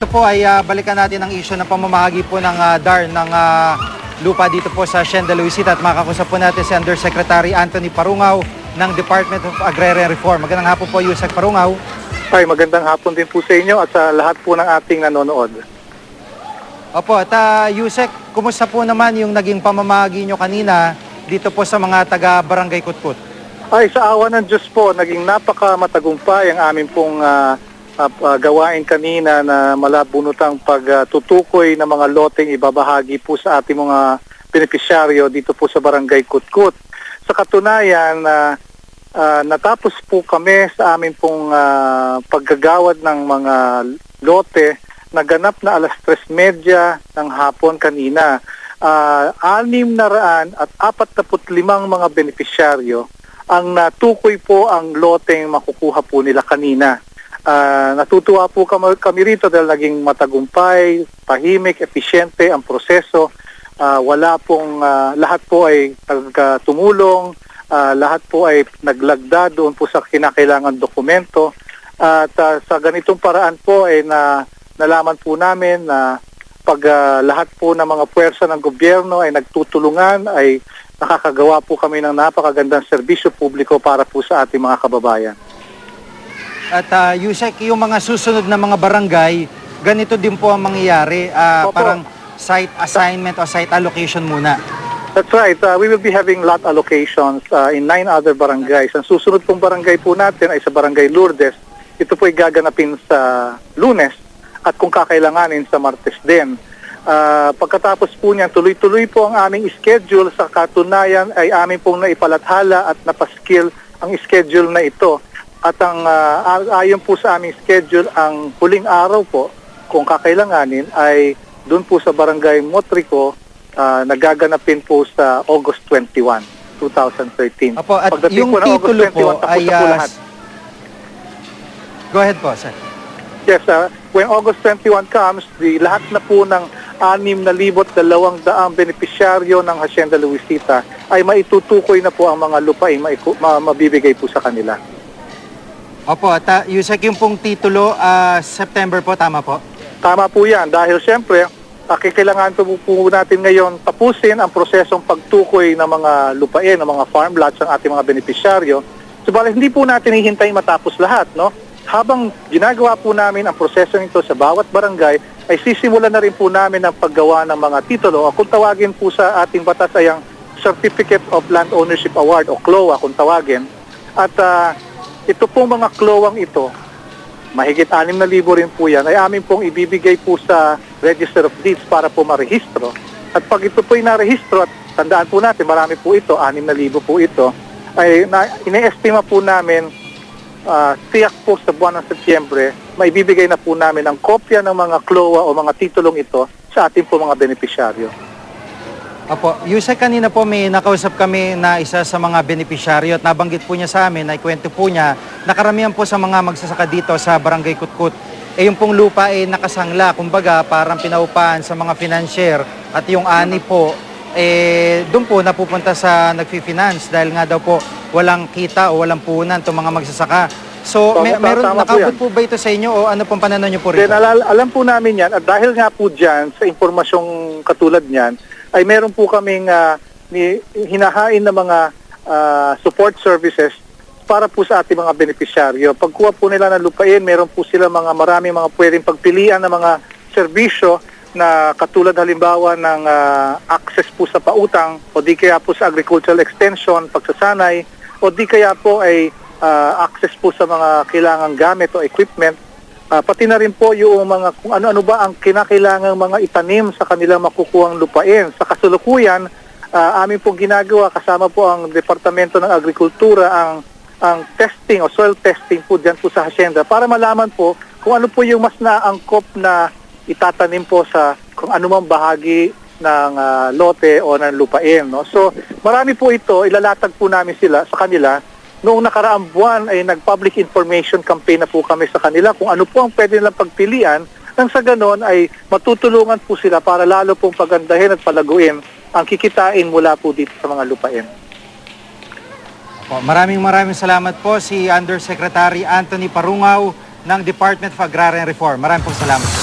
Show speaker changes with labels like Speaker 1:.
Speaker 1: Ito po ay ah, balikan natin ang issue ng pamamahagi po ng ah, DAR ng ah, lupa dito po sa Hacienda Luisita at makakusap po natin si Undersecretary Anthony Parungaw ng Department of Agrarian Reform. Magandang hapon po, Yusek Parungaw.
Speaker 2: Ay, magandang hapon din po sa inyo at sa lahat po ng ating nanonood.
Speaker 1: Opo, at uh, Yusek, kumusta po naman yung naging pamamahagi nyo kanina dito po sa mga taga Barangay Kutkut?
Speaker 2: Ay, sa awa ng Diyos po, naging napaka matagumpay ang aming pong ah, ah, gawain kanina na malabunutang pagtutukoy ng mga loteng ibabahagi po sa ating mga benepisyaryo dito po sa Barangay Kutkut. Sa katunayan, na natapos po kami sa aming pong ah, paggagawad ng mga lote na ganap na alas 3.30 ng hapon kanina. Ah, anim na raan at apat limang mga benepisyaryo ang natukoy po ang loteng makukuha po nila kanina. Ah, natutuwa po kami, kami rito dahil naging matagumpay, tahimik, episyente ang proseso. Ah, wala pong, ah, lahat po ay nagtumulong, ah, lahat po ay naglagda doon po sa kinakailangan dokumento. At ah, sa ganitong paraan po ay na, nalaman po namin na pag ah, lahat po ng mga puwersa ng gobyerno ay nagtutulungan, ay nakakagawa po kami ng napakagandang serbisyo publiko para po sa ating mga kababayan.
Speaker 1: At uh, Yusek, yung mga susunod na mga barangay, ganito din po ang mangyayari.
Speaker 2: Opo.
Speaker 1: parang site assignment o site allocation muna.
Speaker 2: That's right. Uh, we will be having lot allocations uh, in nine other barangays. Ang susunod pong barangay po natin ay sa Barangay Lourdes. Ito po ay gaganapin sa Lunes at kung kakailanganin sa Martes din. Uh, pagkatapos po niyan, tuloy-tuloy po ang aming schedule. Sa katunayan ay amin pong naipalathala at napaskill ang schedule na ito. At ang uh, ayon po sa aming schedule, ang huling araw po, kung kakailanganin, ay doon po sa Barangay Motrico, ah, nagaganapin po sa August 21, 2013.
Speaker 1: Apo, at
Speaker 2: Pagdating
Speaker 1: yung
Speaker 2: po ng August
Speaker 1: titulo po
Speaker 2: 21, tapos
Speaker 1: ay...
Speaker 2: na po
Speaker 1: ah,
Speaker 2: lahat.
Speaker 1: go ahead po, sir.
Speaker 2: Yes, ah, when August 21 comes, the lahat na po ng 6,200 benepisyaryo ng Hacienda Luisita ay maitutukoy na po ang mga lupain maiku- ma- mabibigay po sa kanila.
Speaker 1: Opo, at uh, Yusek, yung pong titulo, ah, September po, tama po?
Speaker 2: Tama po yan dahil siyempre, uh, kailangan po, po natin ngayon tapusin ang prosesong pagtukoy ng mga lupain, ng mga farm lots ng ating mga benepisyaryo. Subalit hindi po natin hihintayin matapos lahat, no? Habang ginagawa po namin ang proseso nito sa bawat barangay, ay sisimulan na rin po namin ang paggawa ng mga titulo. O kung tawagin po sa ating batas ay ang Certificate of Land Ownership Award o CLOA kung tawagin. At ah, ito pong mga CLOA ito, mahigit 6,000 rin po yan, ay amin pong ibibigay po sa Register of Deeds para po marehistro. At pag ito po ay narehistro, at tandaan po natin, marami po ito, 6,000 po ito, ay na, ine-estima po namin ah, tiyak po sa buwan ng Setyembre, maibibigay na po namin ang kopya ng mga CLOA o mga titulong ito sa ating po mga benepisyaryo.
Speaker 1: Opo, Yusek, kanina po may nakausap kami na isa sa mga benepisyaryo at nabanggit po niya sa amin, ay kwento po niya, nakaramihan po sa mga magsasaka dito sa Barangay Kutkut, eh yung pong lupa ay nakasangla, kumbaga parang pinaupahan sa mga financier at yung ani po, eh doon po napupunta sa nagfi-finance dahil nga daw po walang kita o walang punan itong mga magsasaka. So,
Speaker 2: Tama-
Speaker 1: may, meron,
Speaker 2: po
Speaker 1: nakabot
Speaker 2: yan.
Speaker 1: po ba ito sa inyo o ano pong pananaw niyo po
Speaker 2: Then
Speaker 1: rito?
Speaker 2: alal- alam po namin yan at dahil nga po dyan sa impormasyong katulad niyan ay meron po kaming ni, hinahain na mga ah, support services para po sa ating mga benepisyaryo. Pagkuha po nila ng lupain, meron po sila mga maraming mga pwedeng pagpilian ng mga serbisyo na katulad halimbawa ng ah, access po sa pautang o di kaya po sa agricultural extension, pagsasanay o di kaya po ay ah, access po sa mga kailangang gamit o equipment Ah, pati na rin po yung mga kung ano-ano ba ang kinakailangang mga itanim sa kanilang makukuhang lupain. Sa kasalukuyan, ah, amin po ginagawa kasama po ang Departamento ng Agrikultura ang ang testing o soil testing po dyan po sa hacienda para malaman po kung ano po yung mas naangkop na itatanim po sa kung ano mang bahagi ng ah, lote o ng lupain. No? So marami po ito, ilalatag po namin sila sa kanila Noong nakaraang buwan ay nag-public information campaign na po kami sa kanila kung ano po ang pwede nilang pagpilian nang sa ganon ay matutulungan po sila para lalo pong pagandahin at palaguin ang kikitain mula po dito sa mga lupain.
Speaker 1: Po, maraming maraming salamat po si Undersecretary Anthony Parungaw ng Department of Agrarian Reform. Maraming pong salamat.